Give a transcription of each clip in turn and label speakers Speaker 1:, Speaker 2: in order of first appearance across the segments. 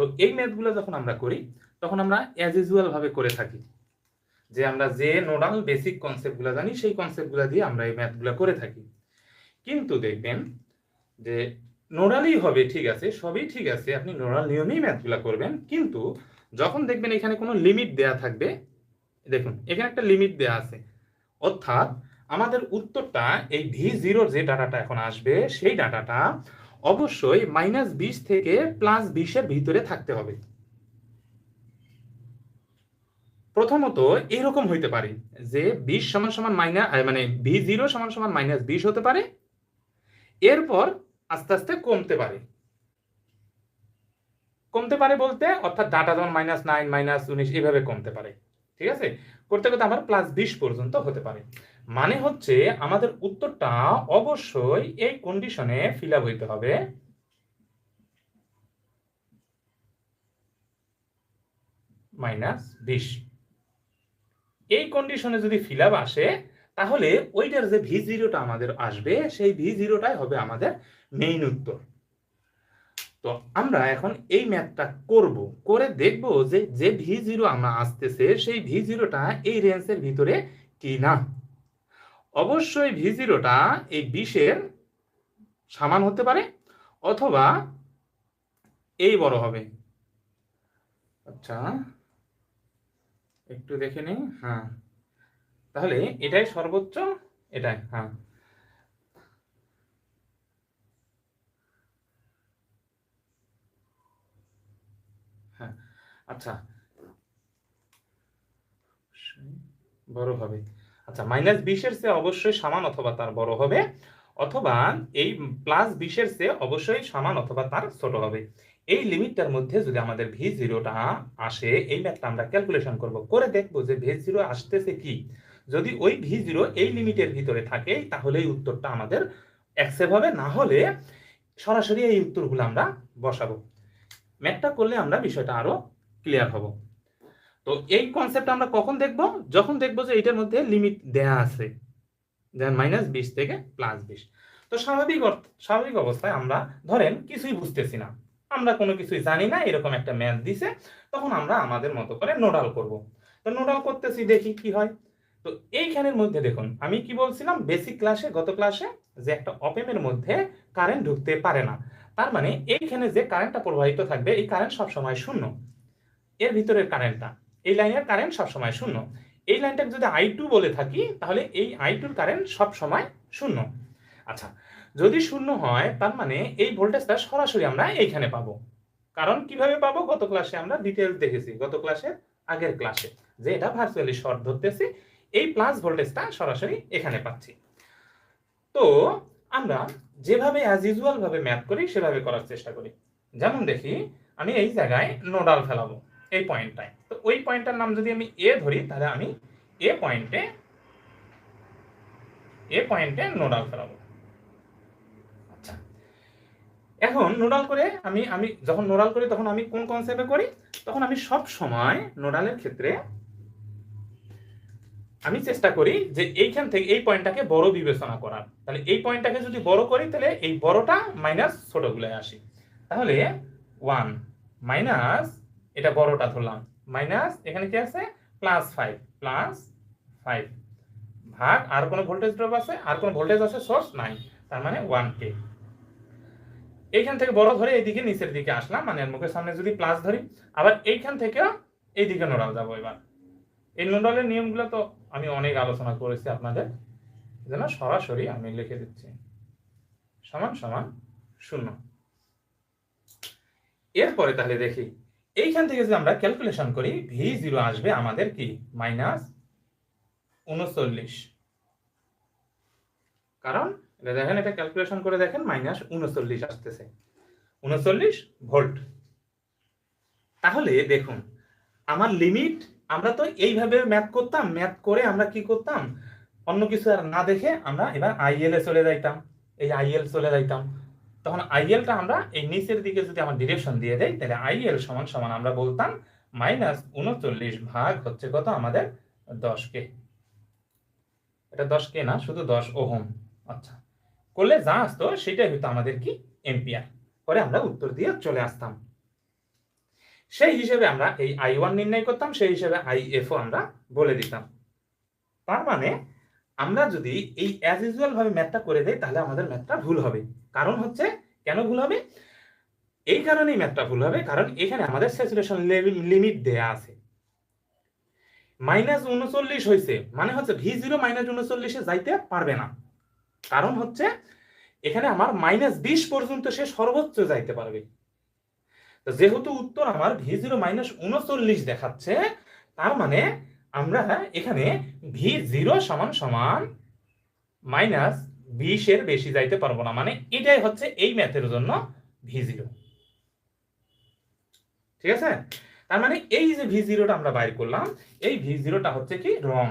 Speaker 1: তো এই ম্যাথগুলো যখন আমরা করি, তখন আমরা অ্যাজ ইউজুয়াল ভাবে করে থাকি। যে আমরা যে নোডাল বেসিক কনসেপ্টগুলো জানি, সেই কনসেপ্টগুলো দিয়ে আমরা এই ম্যাথগুলো করে থাকি। কিন্তু দেখবেন যে নোডালই হবে ঠিক আছে, সবই ঠিক আছে, আপনি নোডাল নিয়মেই ম্যাথগুলো করবেন। কিন্তু যখন দেখবেন এখানে কোনো লিমিট দেয়া থাকবে, দেখুন, এখানে একটা লিমিট দেয়া আছে। অর্থাৎ আমাদের উত্তরটা এই ভি জিরোর যে ডাটাটা এখন আসবে, সেই ডাটাটা অবশ্যই মাইনাস বিশ থেকে প্লাস বিশের ভিতরে থাকতে হবে। প্রথমত এরকম হইতে পারে যে বিশ সমান সমান মাইনাস মানে ভি জিরো সমান সমান মাইনাস বিশ হতে পারে। এরপর আস্তে আস্তে কমতে পারে। কমতে পারে বলতে অর্থাৎ ডাটা যেমন মাইনাস নাইন মাইনাস উনিশ, এভাবে কমতে পারে। ঠিক আছে? করতে করতে আবার প্লাস বিশ পর্যন্ত হতে পারে। মানে হচ্ছে আমাদের উত্তরটা অবশ্যই এই কন্ডিশনে ফিল আপ হইতে হবে। মাইনাস বিশ। এই কন্ডিশনে যদি ফিল আপ আসে, তাহলে ওইটার যে ভি জিরোটা আমাদের আসবে, সেই ভি জিরোটাই হবে আমাদের মেইন উত্তর। তো আমরা এখন এই ম্যাথটা করব, করে দেখব যে যে ভি জিরো আমরা আসতেছে, সেই ভি জিরোটা এই রেঞ্জের ভিতরে কি না অবশ্যই ভি জিরোটা এই বিশের সমান হতে পারে অথবা এই বড় হবে। আচ্ছা একটু দেখে নিই হ্যাঁ। তাহলে এটাই সর্বোচ্চ, এটাই হ্যাঁ। হ্যাঁ আচ্ছা। বড় হবে। আচ্ছা মাইনাস বিশের চেয়ে অবশ্যই সমান অথবা তার বড় হবে, অথবা এই প্লাস বিশের চেয়ে অবশ্যই সমান অথবা তার ছোট হবে। এই লিমিটটার মধ্যে যদি আমাদের ভি জিরোটা আসে, এই ম্যাথটা আমরা ক্যালকুলেশন করব। করে দেখব যে ভি জিরো আসতেছে কি। যদি ওই ভি জিরো এই লিমিটের ভিতরে থাকে, তাহলে এই উত্তরটা আমাদের অ্যাকসেপ্ট হবে, না হলে সরাসরি এই উত্তরগুলো আমরা বসাবো। ম্যাথটা করলে আমরা বিষয়টা আরও ক্লিয়ার হব। তো এই কনসেপ্ট আমরা কখন দেখব? যখন দেখব যে এটার মধ্যে লিমিট দেয়া আছে। যেমন মাইনাস বিশ থেকে প্লাস বিশ। তো স্বাভাবিক স্বাভাবিক অবস্থায় আমরা ধরেন কিছুই বুঝতেছি না। আমরা কোনো কিছুই জানি না, এরকম একটা ম্যাথ দিছে, তখন আমরা আমাদের মতো করে নোডাল করব। তো নোডাল করতেছি, দেখি কি হয়। তো এইখানের মধ্যে দেখুন, আমি কি বলছিলাম? বেসিক ক্লাসে গত ক্লাসে যে একটা অপেমের মধ্যে কারেন্ট ঢুকতে পারে না। তার মানে এইখানে যে কারেন্টটা প্রবাহিত থাকবে, এই কারেন্ট সবসময় শূন্য। এর ভিতরের কারেন্টটা এই লাইনের কারেন্ট সবসময় শূন্য। এই লাইনটাকে যদি আই টু বলে থাকি, তাহলে এই আই টুর কারেন্ট সবসময় শূন্য। আচ্ছা যদি শূন্য হয়, তার মানে এই ভোল্টেজটা সরাসরি আমরা এইখানে পাবো। কারণ কীভাবে পাবো? গত ক্লাসে আমরা ডিটেলস দেখেছি। গত ক্লাসের আগের ক্লাসে যে এটা ভার্চুয়ালি শর্ট ধরতেছি, এই প্লাস ভোল্টেজটা সরাসরি এখানে পাচ্ছি। তো আমরা যেভাবে অ্যাজ ইউজুয়াল ভাবে ম্যাথ করি, সেভাবে করার চেষ্টা করি। যেমন দেখি, আমি এই জায়গায় নোডাল ফেলাবো, এই পয়েন্টটায় তো ওই পয়েন্টটার নাম যদি আমি এ ধরি, তাহলে আমি এ পয়েন্টে এ পয়েন্টে নোডাল ফেলাবো আচ্ছা। এখন নোডাল করে আমি আমি যখন নোডাল করি, তখন আমি কোন কনসেপ্টে করি? তখন আমি সব সময় নোডালের ক্ষেত্রে আমি চেষ্টা করি যে এইখান থেকে এই পয়েন্টটাকে বড় বিবেচনা করার। তাহলে এই পয়েন্টটাকে যদি বড় করি, তাহলে এই বড়টা মাইনাস ছোটগুলোয় আসি। তাহলে ওয়ান মাইনাস এটা বড়টা ধরলাম। মাইনাস, এখানে কি আছে? প্লাস ফাইভ প্লাস ফাইভ ভাগ, আর কোনো ভোল্টেজ ড্রপ আছে? আর কোনো ভোল্টেজ আছে সোর্স নাই তার মানে ওয়ান কে এইখান থেকে বড় ধরে এইদিকে নিচের দিকে আসলাম মানে মুখের সামনে যদি প্লাস ধরি, আবার এইখান থেকেও এইদিকে নোড়াল যাব এবার। এই নোডালের নিয়মগুলো তো আমি অনেক আলোচনা করেছি আপনাদের, যেন সরাসরি আমি লিখে দিচ্ছি। সমান সমান শূন্য। এরপরে তাহলে দেখি এইখান থেকে যদি আমরা ক্যালকুলেশন করি ভি জিরো আসবে আমাদের কি? মাইনাস উনচল্লিশ। কারণ এটা দেখেন, এটা ক্যালকুলেশন করে দেখেন, মাইনাস উনচল্লিশ আসতেছে। উনচল্লিশ ভোল্ট। তাহলে দেখুন, আমার লিমিট আমরা তো এইভাবে ম্যাথ করতাম ম্যাথ করে আমরা কি করতাম? অন্য কিছু আর না দেখে আমরা এবার আইএল এ চলে যাইতাম। এই আইএল চলে যাইতাম। তখন আইএলটা আমরা এই নিচের দিকে যদি আমার ডিরেকশন দিয়ে দেয় তাহলে আইএল সমান সমান আমরা বলতাম মাইনাস উনচল্লিশ ভাগ হচ্ছে কত? আমাদের দশ কে এটা দশ কে না, শুধু দশ ওহম। আচ্ছা। করলে যা আসতো, সেটাই হতো আমাদের কি? এম্পিয়ার পরে আমরা উত্তর দিয়ে চলে আসতাম। সেই হিসেবে আমরা এই আই ওয়ান নির্ণয় করতাম, সেই হিসেবে আই এফও আমরা বলে দিতাম। তার মানে আমরা যদি এই অ্যাজ ইউজুয়াল ভাবে ম্যাথটা করে দেই, তাহলে আমাদের ম্যাথটা ভুল হবে। কারণ হচ্ছে কেন ভুল হবে? এই কারণেই ম্যাথটা ভুল হবে, কারণ এখানে আমাদের স্যাচুরেশন লিমিট দেয়া আছে। মাইনাস উনচল্লিশ হয়েছে মানে হচ্ছে ভি জিরো মাইনাস উনচল্লিশে যাইতে পারবে না। কারণ হচ্ছে এখানে আমার মাইনাস বিশ পর্যন্ত সে সর্বোচ্চ যাইতে পারবে। যেহেতু উত্তর আমার ভি জিরো মাইনাস উনচল্লিশ দেখাচ্ছে, তার মানে আমরা এখানে ভি জিরো সমান সমান মাইনাস বিশের বেশি যাইতে পারব না। মানে এটাই হচ্ছে এই ম্যাথের জন্য ভি জিরো ঠিক আছে? তার মানে এই যে ভি জিরোটা আমরা বাইর করলাম, এই ভি জিরোটা হচ্ছে কি রং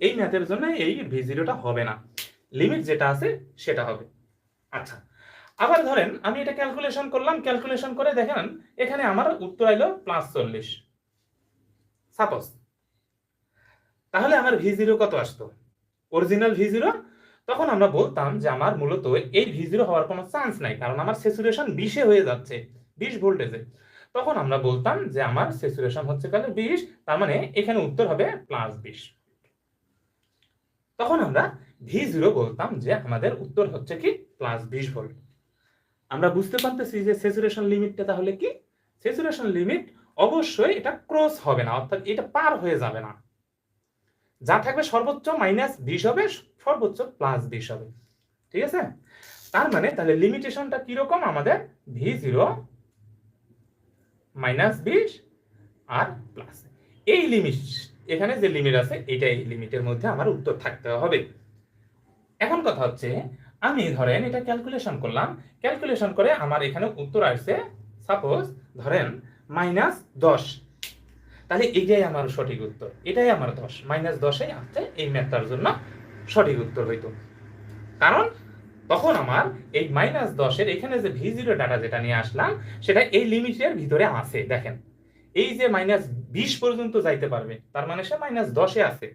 Speaker 1: এই ম্যাথের জন্য এই ভি জিরোটা হবে না। লিমিট যেটা আছে, সেটা হবে। আচ্ছা আবার ধরেন আমি এটা ক্যালকুলেশন করলাম ক্যালকুলেশন করে দেখেন, এখানে আমার উত্তর আইলো প্লাস চল্লিশ। সাপোজ তাহলে আমার ভি জিরো কত আসতো? অরিজিনাল ভি জিরো তখন আমরা বলতাম যে আমার মূলত এই ভি জিরো হওয়ার কোনো চান্স নাই, কারণ আমার স্যাচুরেশন বিশে হয়ে যাচ্ছে, বিশ ভোল্টেজে তখন আমরা বলতাম যে আমার স্যাচুরেশন হচ্ছে কালে বিশ, তার মানে এখানে উত্তর হবে প্লাস বিশ। তখন আমরা ভি জিরো বলতাম যে আমাদের উত্তর হচ্ছে কি প্লাস বিশ ভোল্ট আমরা বুঝতে পারতেছি যে স্যাচুরেশন লিমিটটা তাহলে কি? স্যাচুরেশন লিমিট অবশ্যই এটা ক্রস হবে না, অর্থাৎ এটা পার হয়ে যাবে না। যা থাকবে সর্বোচ্চ মাইনাস বিশ হবে সর্বোচ্চ প্লাস বিশ হবে ঠিক আছে? তার মানে তাহলে লিমিটেশনটা কীরকম? আমাদের ভি জিরো মাইনাস বিশ আর প্লাস এই লিমিট এখানে যে লিমিট আছে এটা এই লিমিটের মধ্যে আমার উত্তর থাকতে হবে। এখন কথা হচ্ছে, আমি ধরেন এটা ক্যালকুলেশন করলাম ক্যালকুলেশন করে আমার এখানে উত্তর আসছে সাপোজ ধরেন মাইনাস দশ। তাহলে এটাই আমার সঠিক উত্তর। এটাই আমার দশ। মাইনাস দশে আসছে এই ম্যাথটার জন্য সঠিক উত্তর হইতো। কারণ তখন আমার এই মাইনাস দশের এখানে যে ভি জিরো ডাটা যেটা নিয়ে আসলাম, সেটা এই লিমিটের ভিতরে আছে, দেখেন। এই যে মাইনাস বিশ পর্যন্ত যাইতে পারবে, তার মানে সে মাইনাস দশে আছে।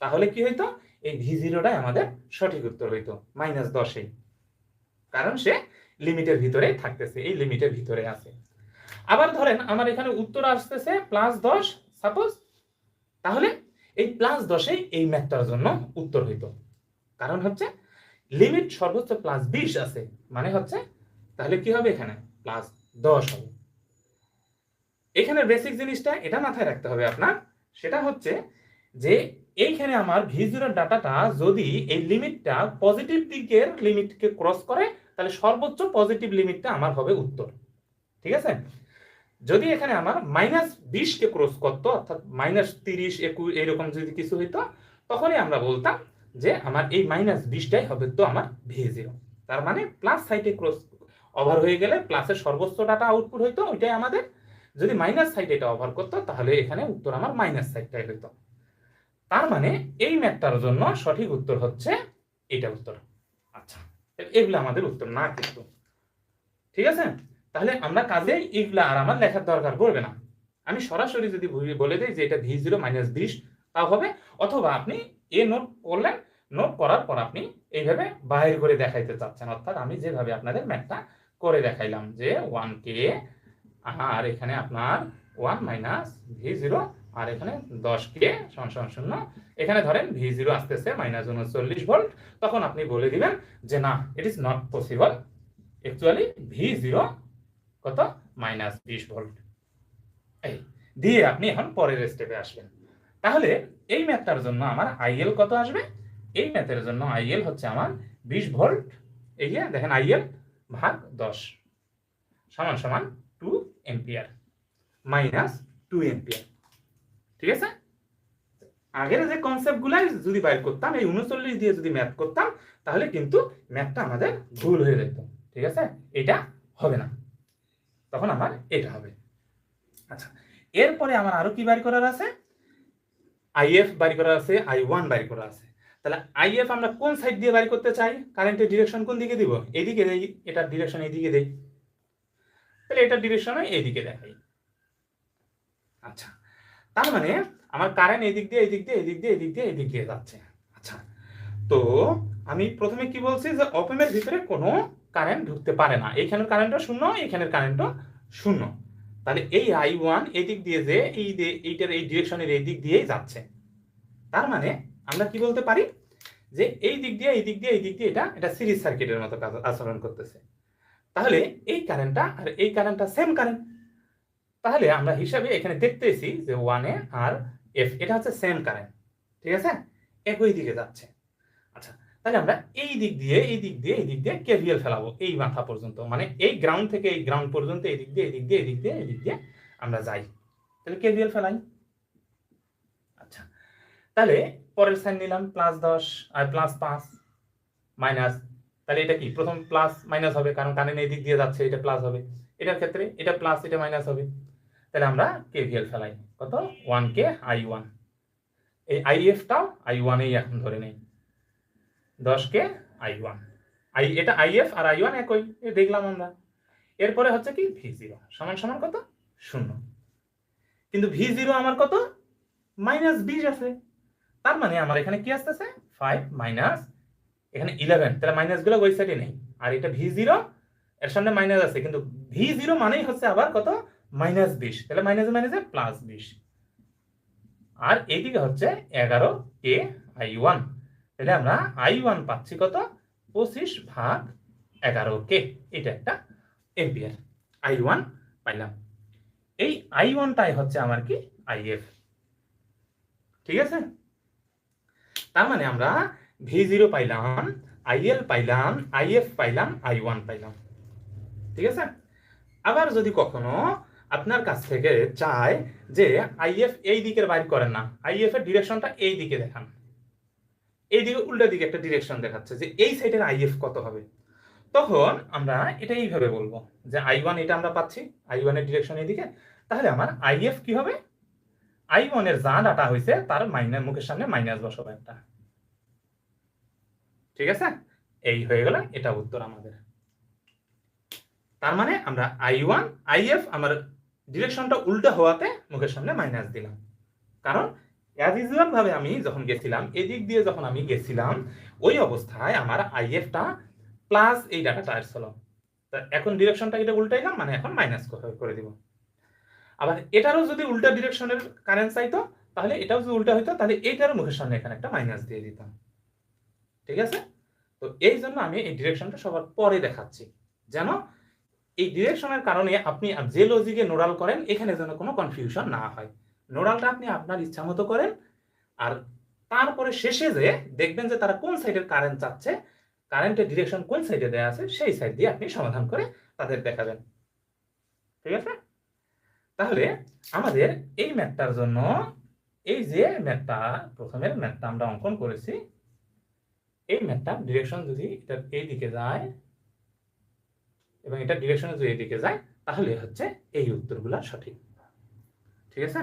Speaker 1: তাহলে কি হইতো? এই ভি জিরোটাই আমাদের সঠিক উত্তর হইতো মাইনাস দশে। কারণ সে লিমিটের ভিতরে থাকতেছে, এই লিমিটের ভিতরে আছে। আবার ধরেন, আমার এখানে উত্তর আসতেছে প্লাস দশ সাপোজ তাহলে এই প্লাস দশেই এই ম্যাথটার জন্য উত্তর হইতো। কারণ হচ্ছে লিমিট সর্বোচ্চ প্লাস বিশ আছে মানে হচ্ছে তাহলে কি হবে এখানে? প্লাস দশ হবে। এখানে বেসিক জিনিসটা এটা মাথায় রাখতে হবে আপনার, সেটা হচ্ছে যে এইখানে আমার ভি জিরোর ডাটাটা যদি এই লিমিটটা পজিটিভ দিকের লিমিটকে ক্রস করে, তাহলে সর্বোচ্চ পজিটিভ লিমিটটা আমার হবে উত্তর। ঠিক আছে? যদি এখানে আমার মাইনাস বিশকে ক্রস করতো অর্থাৎ মাইনাস তিরিশ একুশ এরকম যদি কিছু হইতো তখনই আমরা বলতাম যে আমার এই মাইনাস বিশটাই হবে তো আমার ভি জিরো তার মানে প্লাস সাইডে ক্রস ওভার হয়ে গেলে প্লাসের সর্বোচ্চ ডাটা আউটপুট হইতো ওইটাই আমাদের। যদি মাইনাস সাইড এটা ওভার করতো তাহলে এখানে উত্তর আমার মাইনাস সাইডটাই হইতো। তার মানে এই ম্যাথটার জন্য সঠিক উত্তর হচ্ছে এটা উত্তর। আচ্ছা। এগুলো আমাদের উত্তর না কিন্তু। ঠিক আছে? তাহলে আমরা কাজে এগুলা আর আমার লেখার দরকার পড়বে না। আমি সরাসরি যদি বলে- দিই যে এটা ভি জিরো মাইনাস বিশ তাও হবে, অথবা আপনি এ নোট করলেন নোট করার পর আপনি এইভাবে বাহির করে দেখাইতে চাচ্ছেন। অর্থাৎ আমি যেভাবে আপনাদের ম্যাথটা করে দেখাইলাম যে ওয়ান কে আর এখানে আপনার ওয়ান মাইনাস ভি জিরো আর এখানে দশ কে সমান শূন্য। এখানে ধরেন ভি জিরো আসতেছে মাইনাস উনচল্লিশ ভোল্ট তখন আপনি বলে দিবেন যে না it is not possible actually V zero কত? মাইনাস বিশ ভোল্ট। এই দিয়ে আপনি এখন পরের স্টেপে আসবেন। তাহলে এই ম্যাথটার জন্য আমার আইএল কত আসবে? এই ম্যাথের জন্য আইএল হচ্ছে আমার বিশ ভোল্ট। এই যে দেখেন আইএল ভাগ দশ সমান সমান two ampere minus two ampere ঠিক আছে? আগের যে কনসেপ্টগুলাই যদি বাইর করতাম এই উনচল্লিশ দিয়ে যদি ম্যাথ করতাম তাহলে কিন্তু ম্যাথটা আমাদের ভুল হয়ে যেত। ঠিক আছে? এটা হবে না। তখন আমার এটা হবে। আচ্ছা এরপরে আমার আরও কি বাইর করার আছে? আইএফ বাইর করার আছে আই ওয়ান বাইর করা আছে। তাহলে আইএফ আমরা কোন সাইড দিয়ে বাইর করতে চাই? কারেন্টের ডিরেকশন কোন দিকে দিব? এদিকে দেই, এটার ডিরেকশন এইদিকে দেই। তাহলে এটার ডিরেকশন এইদিকে দেখাই। আচ্ছা তার মানে আমার কারেন্ট এদিক দিয়ে এদিক দিয়ে এদিক দিয়ে এদিক দিয়ে এদিক দিয়ে যাচ্ছে। আচ্ছা তো আমি প্রথমে কি বলছি যে অপেমের ভিতরে কোনো কারেন্ট ঢুকতে পারে না। এইখানের কারেন্টও শূন্য, এখানের কারেন্টও শূন্য। তাহলে এই আই ওয়ান এদিক দিয়ে যে, এই এইটার এই ডিরেকশনের এই দিক দিয়েই যাচ্ছে। তার মানে আমরা কি বলতে পারি? যে এই দিক দিয়ে, এই দিক দিয়ে, এই দিক দিয়ে এটা এটা সিরিজ সার্কিটের মতো কাজ আচরণ করতেছে। তাহলে এই কারেন্টটা আর এই কারেন্টটা সেম কারেন্ট তাহলে আমরা হিসাবে এখানে দেখতেছি যে ওয়ানে আর এফ এটা হচ্ছে সেম কারেন্ট ঠিক আছে? একই দিকে যাচ্ছে। তাহলে আমরা এই দিক দিয়ে, এই দিক দিয়ে, এই দিক দিয়ে কেভিএল ফেলাবো। এই মাথা পর্যন্ত মানে এই গ্রাউন্ড থেকে এই গ্রাউন্ড পর্যন্ত, এই দিক দিয়ে, এই দিক দিয়ে, এই দিক দিয়ে, এই দিক দিয়ে আমরা যাই। তাহলে কেভিএল ফেলাই। আচ্ছা তাহলে পরের সাইন নিলাম প্লাস দশ আর প্লাস পাঁচ মাইনাস তাহলে এটা কি? প্রথম প্লাস মাইনাস হবে, কারণ কারেন্ট এই দিক দিয়ে যাচ্ছে, এটা প্লাস হবে। এটার ক্ষেত্রে এটা প্লাস এটা মাইনাস হবে। তাহলে আমরা কেভিএল ফেলাই। কত? ওয়ান কে আই ওয়ান এই আই এফটাও আই ওয়ানেই এখন ধরে নেই। দশ কে আই ওয়ান আই এটা আই এফ আর আই ওয়ান একই দেখলাম আমরা। এরপরে হচ্ছে কি? ভি জিরো সমান সমান কত? শূন্য। কিন্তু ভি জিরো আমার কত? মাইনাস বিশ আছে। তার মানে আমার এখানে কি আসতেছে? ফাইভ মাইনাস এখানে ইলেভেন তাহলে মাইনাসগুলো ওই সাইডে নেই। আর এটা ভি জিরো এর সামনে মাইনাস আছে। কিন্তু ভি জিরো মানেই হচ্ছে আবার কত? মাইনাস বিশ। তাহলে মাইনাস মাইনাসে প্লাস বিশ। আর এইদিকে হচ্ছে এগারো কে আই ওয়ান তাহলে আমরা আই ওয়ান পাচ্ছি কত? পঁচিশ ভাগ এগারো কে? এটা একটা এম্পিয়ার আই ওয়ান পাইলাম। এই আই ওয়ানটাই হচ্ছে আমার কি? আই এফ ঠিক আছে? তার মানে আমরা ভি জিরো পাইলাম আইএল পাইলাম আইএফ পাইলাম আই ওয়ান পাইলাম। ঠিক আছে? আবার যদি কখনো আপনার কাছ থেকে চায় যে আইএফ এই দিকের বাইর করেন না আইএফ এর ডিরেকশনটা এই দিকে দেখান। এই দিকে উল্টা দিকে একটা ডিরেকশন দেখাচ্ছে যে এই সাইডের আইএফ কত হবে। তখন আমরা এটা এইভাবে বলব যে আই ওয়ান এটা আমরা পাচ্ছি আই ওয়ানের ডিরেকশন এইদিকে। তাহলে আমার আইএফ কি হবে? আই ওয়ানের যা ডাটা হয়েছে তার মাইনাস মুখের সামনে মাইনাস বসাবো একটা। ঠিক আছে? এই হয়ে গেল এটা উত্তর আমাদের। তার মানে আমরা আই ওয়ান আইএফ আমার ডিরেকশনটা উল্টো হওয়াতে মুখের সামনে মাইনাস দিলাম। কারণ অ্যাজ ভাবে আমি যখন গেছিলাম, এদিক দিয়ে যখন আমি গেছিলাম, ওই অবস্থায় আমার আইএফটা প্লাস এই ডাটাটা আসছিল। এখন ডিরেকশনটা এটা উল্টাইলাম মানে এখন মাইনাস করে দিব। আবার এটারও যদি উল্টা ডিরেকশনের কারেন্ট চাইতো, তাহলে এটাও যদি উল্টা হইতো, তাহলে এইটারও মুখের সামনে এখানে একটা মাইনাস দিয়ে দিতাম। ঠিক আছে? তো এই জন্য আমি এই ডিরেকশনটা সবার পরে দেখাচ্ছি। যেন এই ডিরেকশনের কারণে আপনি যে লজিকে নোডাল করেন, এখানে যেন কোনো কনফিউশন না হয়। নোডালটা আপনি আপনার ইচ্ছা মতো করেন। আর তারপরে শেষে যে দেখবেন যে তারা কোন সাইডের কারেন্ট চাচ্ছে কারেন্টের ডিরেকশন কোন সাইডে দেওয়া আছে, সেই সাইড দিয়ে আপনি সমাধান করে তাদের দেখাবেন। ঠিক আছে? তাহলে আমাদের এই ম্যাথটার জন্য, এই যে ম্যাথটা, প্রথমের ম্যাথটা আমরা অঙ্কন করেছি, এই ম্যাথটা ডিরেকশন যদি এটা এই দিকে যায়, এবং এটা ডিরেকশন যদি এই দিকে যায়, তাহলে হচ্ছে এই উত্তরগুলা সঠিক। ঠিক আছে?